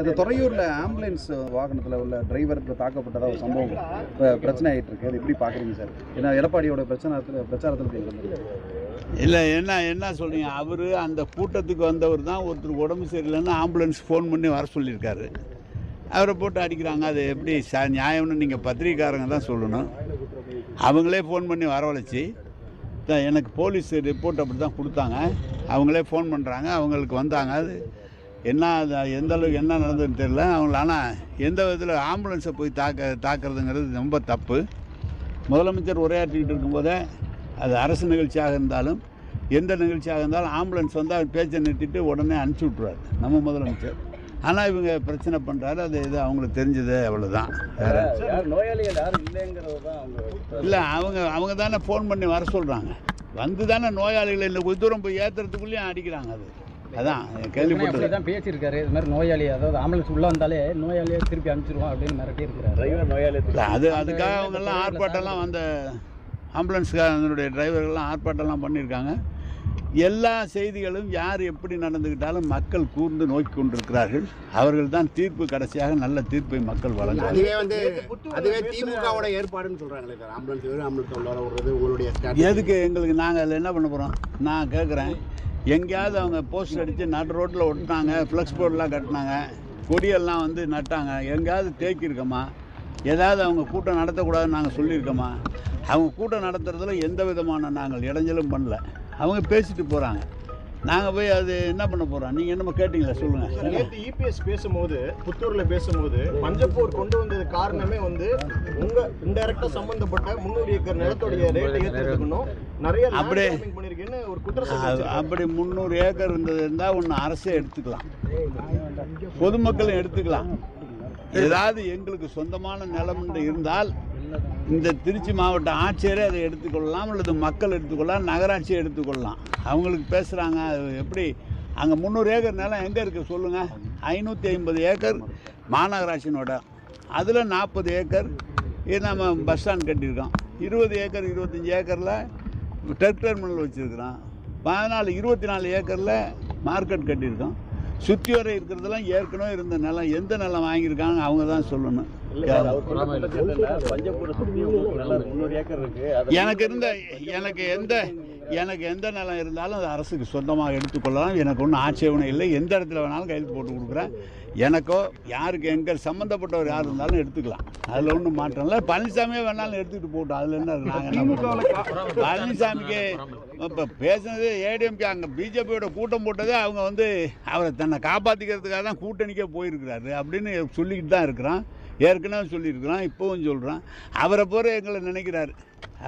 இந்த துறையூரில் ஆம்புலன்ஸ் வாகனத்தில் உள்ள டிரைவர் தாக்கப்பட்டதா ஒரு சம்பவம் பிரச்சனை ஆகிட்டு இருக்கு. அது எப்படி பார்க்குறீங்க சார்? ஏன்னா எடப்பாடியோட பிரச்சனை பிரச்சாரத்தில் இல்லை என்ன என்ன சொல்கிறீங்க அவர் அந்த கூட்டத்துக்கு வந்தவர் தான் ஒருத்தர் உடம்பு சரியில்லைன்னு ஆம்புலன்ஸ் ஃபோன் பண்ணி வர சொல்லியிருக்காரு. அவரை போட்டு அடிக்கிறாங்க. அது எப்படி ச நியாயம்னு நீங்கள் பத்திரிகைக்காரங்க தான் சொல்லணும். அவங்களே ஃபோன் பண்ணி வரவழைச்சி எனக்கு போலீஸ் ரிப்போர்ட் அப்படி தான் கொடுத்தாங்க. அவங்களே ஃபோன் பண்ணுறாங்க அவங்களுக்கு வந்தாங்க. அது என்ன அது எந்த அளவுக்கு என்ன நடந்ததுன்னு தெரியல. அவங்கள ஆனால் எந்த விதத்தில் ஆம்புலன்ஸை போய் தாக்க தாக்குறதுங்கிறது ரொம்ப தப்பு. முதலமைச்சர் உரையாற்றிக்கிட்டு இருக்கும்போதே அது அரசு நிகழ்ச்சியாக இருந்தாலும் எந்த நிகழ்ச்சியாக இருந்தாலும் ஆம்புலன்ஸ் வந்து அவர் பேச்சை நிறுத்திட்டு உடனே அனுப்பிச்சி விட்ருவார் நம்ம முதலமைச்சர். ஆனால் இவங்க பிரச்சனை பண்ணுறாரு அது இது அவங்களுக்கு தெரிஞ்சது அவ்வளோதான் இல்லை. அவங்க அவங்க தானே ஃபோன் பண்ணி வர சொல்கிறாங்க வந்து தானே நோயாளிகளை கொஞ்ச தூரம் போய் ஏற்றுறதுக்குள்ளேயும் அடிக்கிறாங்க அது. அதான் கேள்விப்பட்டது தான் பேசியிருக்காரு. இது மாதிரி நோயாளி அதாவது ஆம்புலன்ஸ் உள்ள வந்தாலே நோயாளியை திருப்பி அனுப்பிச்சிருவோம் அப்படின்னு மிரட்டி இருக்கிறாரு. டிரைவர் நோயாளி அது அதுக்காக அவங்கெல்லாம் ஆர்ப்பாட்டம்லாம் வந்த ஆம்புலன்ஸ்காரனுடைய டிரைவர்கள்லாம் ஆர்ப்பாட்டம்லாம் பண்ணியிருக்காங்க. எல்லா செய்திகளும் யார் எப்படி நடந்துக்கிட்டாலும் மக்கள் கூர்ந்து நோக்கி கொண்டிருக்கிறார்கள். அவர்கள் தான் தீர்ப்பு கடைசியாக நல்ல தீர்ப்பை மக்கள் வழங்குவார்கள். அதுவே வந்து அதுவே திமுகவோட ஏற்பாடுன்னு சொல்றாங்களே சார். ஆம்புலன்ஸ் ஆம்புலன்ஸ் உள்ளார விடுறது உங்களுடைய. எதுக்கு எங்களுக்கு நாங்கள் அதில் என்ன பண்ண போகிறோம் நான் கேட்குறேன் எங்கேயாவது அவங்க போஸ்டர் அடித்து நடு ரோட்டில் ஒட்டினாங்க ஃப்ளெக்ஸ் போர்டெலாம் கட்டினாங்க கொடியெல்லாம் வந்து நட்டாங்க. எங்கேயாவது தேக்கியிருக்கோமா? ஏதாவது அவங்க கூட்டம் நடத்தக்கூடாதுன்னு நாங்கள் சொல்லியிருக்கோமா? அவங்க கூட்டம் நடத்துறதுல எந்த விதமான நாங்கள் இடைஞ்சலும் பண்ணல. அவங்க பேசிட்டு போகிறாங்க நாங்கள் போய் அது என்ன பண்ண போகிறோம் நீங்கள் என்னமோ கேட்டிங்களா சொல்லுங்கள் நேற்று இபிஎஸ் பேசும்போது புத்தூர்ல பேசும்போது பஞ்சப்பூர் கொண்டு வந்தது காரணமே வந்து உங்க இன்டைரக்டா சம்பந்தப்பட்ட முன்னூறு ஏக்கர் நிலத்துடைய ரேட்டை ஏற்றுக்கணும் நிறைய grabbing பண்ணிருக்கேன்னு ஒரு குற்றச்சாட்டு அது- அப்படி முந்நூறு ஏக்கர் இருந்தது இருந்தால் ஒன்று அரசே எடுத்துக்கலாம். பொதுமக்களும் எடுத்துக்கலாம். ஏதாவது எங்களுக்கு சொந்தமான நிலம் இருந்தால் இந்த திருச்சி மாவட்ட ஆட்சியரே அதை எடுத்துக்கொள்ளலாம் அல்லது மக்கள் எடுத்துக்கொள்ளலாம் நகராட்சியை எடுத்துக்கொள்ளலாம். அவங்களுக்கு பேசுகிறாங்க அது எப்படி? அங்கே முந்நூறு ஏக்கர் நிலம் எங்கே இருக்குது சொல்லுங்கள் ஐநூற்றி ஐம்பது ஏக்கர் மாநகராட்சியினோட. அதில் நாற்பது ஏக்கர் இது நம்ம பஸ் ஸ்டாண்ட் கட்டியிருக்கோம். இருபது ஏக்கர் இருபத்தஞ்சி ஏக்கரில் டெர்க் டெர்மினல் வச்சுருக்குறோம் பதினாலு இருபத்தி நாலு ஏக்கரில் மார்க்கெட் கட்டியிருக்கோம். சுற்றி வர இருக்கிறதெல்லாம் ஏற்கனவே இருந்த நிலம் எந்த நிலம் வாங்கியிருக்காங்க அவங்க தான் சொல்லணும். எனக்கு இருந்த எனக்கு எந்த எனக்கு எந்த நிலம் இருந்தாலும் அது அரசுக்கு சொந்தமாக எடுத்துக்கொள்ளலாம் எனக்கு ஒன்றும் ஆட்சேபனை இல்லை. எந்த இடத்துல வேணாலும் கையெழுத்து போட்டு கொடுக்குறேன். எனக்கோ யாருக்கு எங்கள் சம்மந்தப்பட்டவர் யார் இருந்தாலும் எடுத்துக்கலாம். அதில் ஒன்றும் மாற்றம் இல்லை. பழனிசாமியே வேணாலும் எடுத்துக்கிட்டு போட்டோம் அதில் என்ன? நாங்கள்? பழனிசாமிக்கு இப்போ பேசுனது ஏடிஎம்கே. அங்கே பிஜேபியோட கூட்டம் போட்டதே அவங்க வந்து அவரை தன்னை காப்பாற்றிக்கிறதுக்காக தான் கூட்டணிக்கே போயிருக்கிறாரு அப்படின்னு சொல்லிக்கிட்டு தான் இருக்கிறான். ஏற்கனவே சொல்லியிருக்கிறான். இப்போவும் சொல்கிறான் அவரை போகிற எங்களை நினைக்கிறாரு.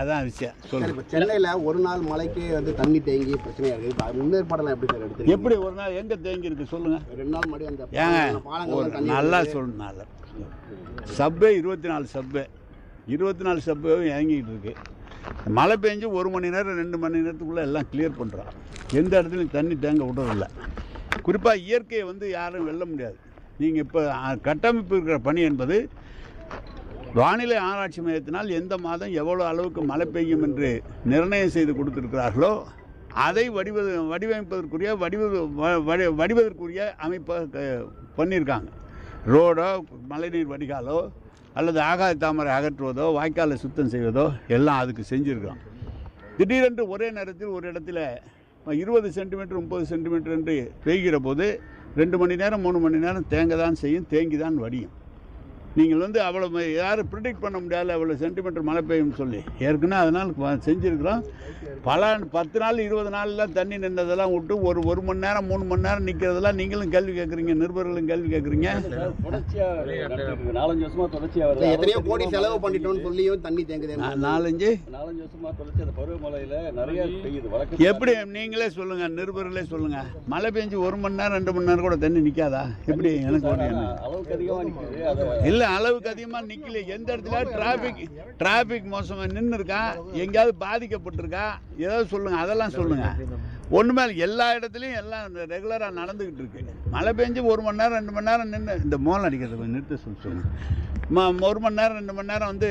அதான் விஷயம். சொல்லுங்கள் இப்ப சென்னையில ஒரு நாள் மழைக்கே வந்து தண்ணி தேங்கி பிரச்சனையா இருக்கு. இப்ப முன்னேற்பாடெல்லாம் எப்படி சார் எடுத்து எப்படி ஒரு நாள் எங்கே தேங்கி இருக்கு சொல்லுங்கள் ரெண்டு நாள் முன்னாடி அந்த ஏங்க ஒரு நல்லா சொல்லணும் சப்பே இருபத்தி நாலு சப்பே. இருபத்தி நாலு சப்பேவும் இறங்கிட்டு இருக்கு. மழை பெஞ்சு ஒரு மணி நேரம் ரெண்டு மணி நேரத்துக்குள்ளே எல்லாம் கிளியர் பண்ணுறோம் எந்த இடத்துலையும் தண்ணி தேங்க விடுறதில்ல. குறிப்பாக இயற்கையை வந்து யாரும் வெல்ல முடியாது. நீங்கள் இப்போ கட்டமைப்பு இருக்கிற பணி என்பது வானிலை ஆராய்ச்சி மையத்தினால் எந்த மாதம் எவ்வளோ அளவுக்கு மழை பெய்யும் என்று நிர்ணயம் செய்து கொடுத்திருக்கிறார்களோ அதை வடிவது வடிவமைப்பதற்குரிய வடிவ வ- வடி வடிவதற்குரிய அமைப்பை க- பண்ணியிருக்காங்க. ரோடோ மழைநீர் வடிகாலோ அல்லது ஆகாய தாமரை அகற்றுவதோ வாய்க்காலை சுத்தம் செய்வதோ எல்லாம் அதுக்கு செஞ்சுருக்கிறோம் திடீரென்று ஒரே நேரத்தில் ஒரு இடத்துல இருபது சென்டிமீட்டர் முப்பது சென்டிமீட்டர் என்று பெய்கிற போது ரெண்டு மணி நேரம் மூணு மணி நேரம் தேங்க தான் செய்யும் தேங்கி தான் வடியும். நீங்கள் வந்து அவ்வளோ யாரும் ப்ரிடிக்ட் பண்ண முடியாது அவ்வளோ சென்டிமீட்டர் மழை பெய்யும் சொல்லி. ஏற்கனவே அதனால் செஞ்சுருக்கிறோம். பல பத்து நாள் இருபது நாள்லாம் தண்ணி நின்றதெல்லாம் விட்டு ஒரு ஒரு மணி நேரம் மூணு மணி நேரம் நிற்கிறதெல்லாம் நீங்களும் கேள்வி கேட்குறீங்க நிருபர்களும் கேள்வி கேட்குறீங்க. நாலஞ்சு வருஷமா தொடர்ச்சியா இல்ல, வருது எத்தனையோ கோடி செலவு பண்ணிட்டோம்னு சொல்லியும் தண்ணி தேங்குது நாலஞ்சு. நாலஞ்சு வருஷமா தொடர்ச்சி அந்த பருவமழையில நிறைய பெய்யுது எப்படி? நீங்களே சொல்லுங்க நிருபர்களே சொல்லுங்க. மழை பெஞ்சு ஒரு மணி நேரம் ரெண்டு மணி நேரம் கூட தண்ணி நிற்காதா எப்படி? எனக்கு ஒரு இல்ல அளவுக்கு அதிகமாக நிக்கல எந்த இடத்துல டிராஃபிக் டிராஃபிக் மோசமாக நின்று இருக்கா எங்கேயாவது பாதிக்கப்பட்டிருக்கா? ஏதாவது சொல்லுங்க அதெல்லாம் சொல்லுங்க. ஒன்றுமே. எல்லா இடத்துலையும் எல்லாம் ரெகுலராக நடந்துக்கிட்டு இருக்கு. மழை பெஞ்சு ஒரு மணி நேரம் ரெண்டு மணி நேரம் நின்று இந்த மோல் அடிக்கிறது கொஞ்சம் நிறுத்த சொல்லி சொல்லுங்க. ம- ஒரு மணி நேரம் ரெண்டு மணி நேரம் வந்து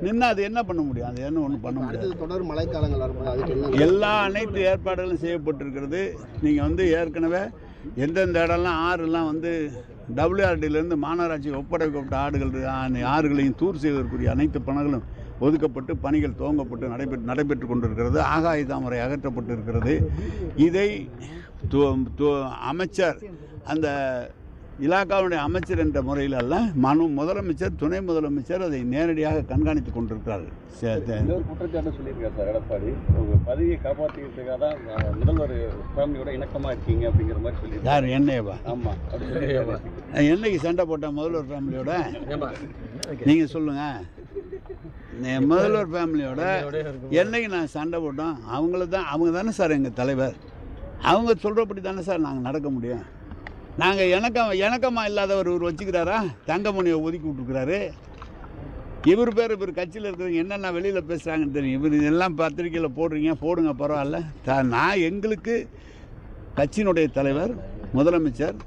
நின்று அது என்ன பண்ண முடியும்? அது என்ன ஒன்றும் பண்ண முடியாது. தொடர் மழைக்காலங்கள் வரும்போது அதுக்கு என்ன எல்லா அனைத்து ஏற்பாடுகளும் செய்யப்பட்டிருக்கிறது. நீங்கள் வந்து ஏற்கனவே எந்தெந்த இடம்லாம் ஆறுலாம் வந்து டபிள்யூஆர்டிலேருந்து மாநகராட்சி ஒப்படைக்கப்பட்ட ஆடுகள் ஆறுகளையும் தூர் செய்வதற்குரிய அனைத்து பணங்களும் ஒதுக்கப்பட்டு பணிகள் துவங்கப்பட்டு நடைபெற்று நடைபெற்று கொண்டிருக்கிறது. ஆகாய தாமரை அகற்றப்பட்டு இருக்கிறது இதை அமைச்சர் அந்த இலாக்காவுடைய அமைச்சர் என்ற முறையில் அல்ல மனு முதலமைச்சர் துணை முதலமைச்சர் அதை நேரடியாக கண்காணித்து கொண்டிருக்கிறார்கள் குற்றச்சாட்டு சொல்லியிருக்காரு சார் எடப்பாடி. உங்க பதவியை காப்பாற்றிக்கிறதுக்காக தான் முதல்வர் ஃபேமிலியோட இணக்கமா இருக்கீங்க அப்படிங்கிற மாதிரி சொல்லியிருக்காரு. யார் என்னையவா? ஆமா அப்படி சொல்லியிருக்காரு. நான் என்னைக்கு சண்டை போட்டேன் முதல்வர் ஃபேமிலியோட? நீங்கள் சொல்லுங்கள் முதல்வர் ஃபேமிலியோட என்னைக்கு நான் சண்டை போட்டோம்? அவங்கள தான் அவங்க தானே சார் எங்கள் தலைவர்? அவங்க சொல்கிறபடி தானே சார் நாங்கள் நடக்க முடியும். நாங்கள் இணக்கம் இணக்கமாக இல்லாதவர் இவர் வச்சுக்கிறாரா? தங்கமணியை ஒதுக்கி விட்டுருக்கிறாரு. இவர் பேர் இவர் கட்சியில் இருக்கிறவங்க என்னென்ன வெளியில் பேசுகிறாங்கன்னு தெரியும். இவர் இதெல்லாம் பத்திரிக்கையில் போடுறீங்க போடுங்க பரவாயில்ல. த நான் எங்களுக்கு கட்சியினுடைய தலைவர் முதலமைச்சர்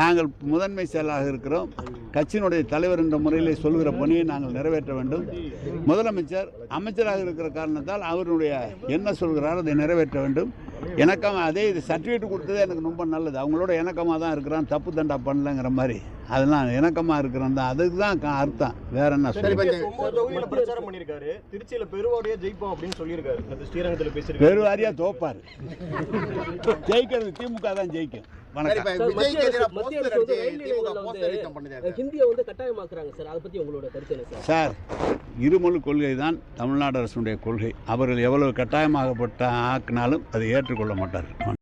நாங்கள் முதன்மை செயலாக இருக்கிறோம். கட்சியினுடைய தலைவர் என்ற முறையில் சொல்கிற பணியை நாங்கள் நிறைவேற்ற வேண்டும். முதலமைச்சர் அமைச்சராக இருக்கிற காரணத்தால் அவருடைய என்ன சொல்கிறாரோ அதை நிறைவேற்ற வேண்டும். இணக்கம் அதே இது சர்டிஃபிகேட் கொடுத்ததே எனக்கு ரொம்ப நல்லது. அவங்களோட இணக்கமாக தான் இருக்கிறான் தப்பு தண்டா பண்ணலங்கிற மாதிரி. அதெல்லாம் இணக்கமாக இருக்கிறோம் தான். அதுக்கு தான் அர்த்தம். வேற என்ன பிரச்சாரம் பண்ணிருக்காரு திருச்சியில பெருவாரியா ஜெயிப்போம் அப்படின்னு சொல்லியிருக்காரு. அது ஸ்ரீரங்கத்துல பேசியிருக்காரு. பெருவாரியாக தோப்பார். ஜெயிக்கிறது திமுக தான் ஜெயிக்கும். சரி, இருமொழி கொள்கை தான் தமிழ்நாடு அரசுடைய கொள்கை. அவர்கள் எவ்வளவு கட்டாயமாகப்பட்ட ஆக்கினாலும் அதை ஏற்றுக்கொள்ள மாட்டார்கள்.